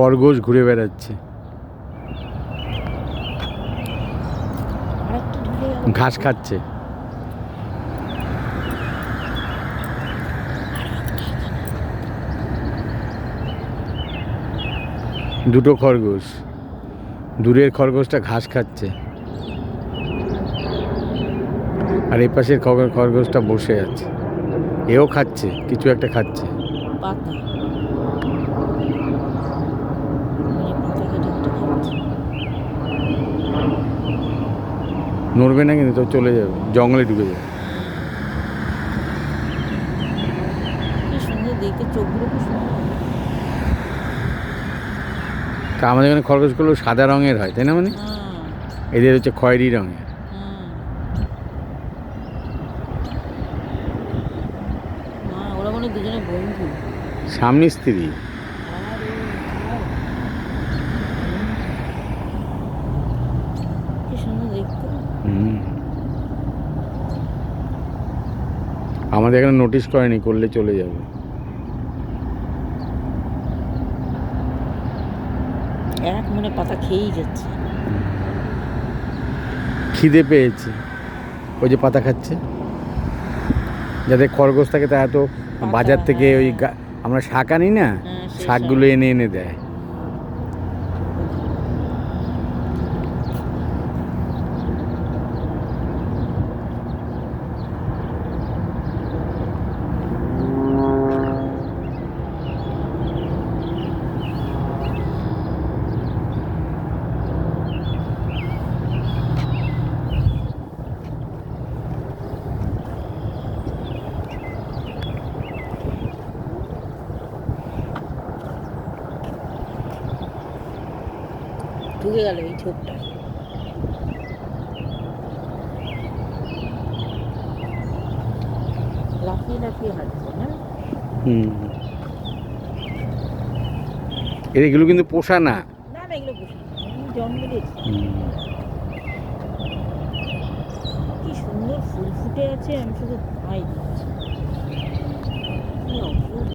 খরগোশ ঘুরে বেড়াচ্ছে। ঘাস খাচ্ছে। দুটো খরগোশ। দূরের খরগোশটা ঘাস খাচ্ছে। আর এই পাশের খরগোশটা বসে আছে। এও খাচ্ছে, কিছু একটা খাচ্ছে। পাতা মানে পাতা কেটে কেটে খাচ্ছে নড়বে না কিন্তু তো চলে যাবে জঙ্গলে ঢুকে যাবে। তা আমাদের এখানে খরগোশগুলো সাদা রঙের হয় তাই না মানে? হ্যাঁ। এদের হচ্ছে খয়েরি রঙের। হ্যাঁ। মানে স্বামী স্ত্রী আরে কি সুন্দর দেখতে হুম। আমাদের এখানে নোটিশ করেনি করলে চলে যাবে। এক মনে পাতা খেয়েই যাচ্ছে। খিদে পেয়েছে। ওই যে পাতা খাচ্ছে। যাদের খরগোশ থাকে তা এত বাজার থেকে ওই গা- আমরা শাক আনি না হ্যাঁ, শাকগুলো এনে এনে দেয়। ঢুকে গেল এই ছোপটা লাফিয়ে লাফিয়ে হাঁটছে না? হুম। এগুলো কিন্তু পোষা না। না না এগুলো জঙ্গলের হুম। কি সুন্দর ফুল ফুটে আছে আমি শুধু দিচ্ছি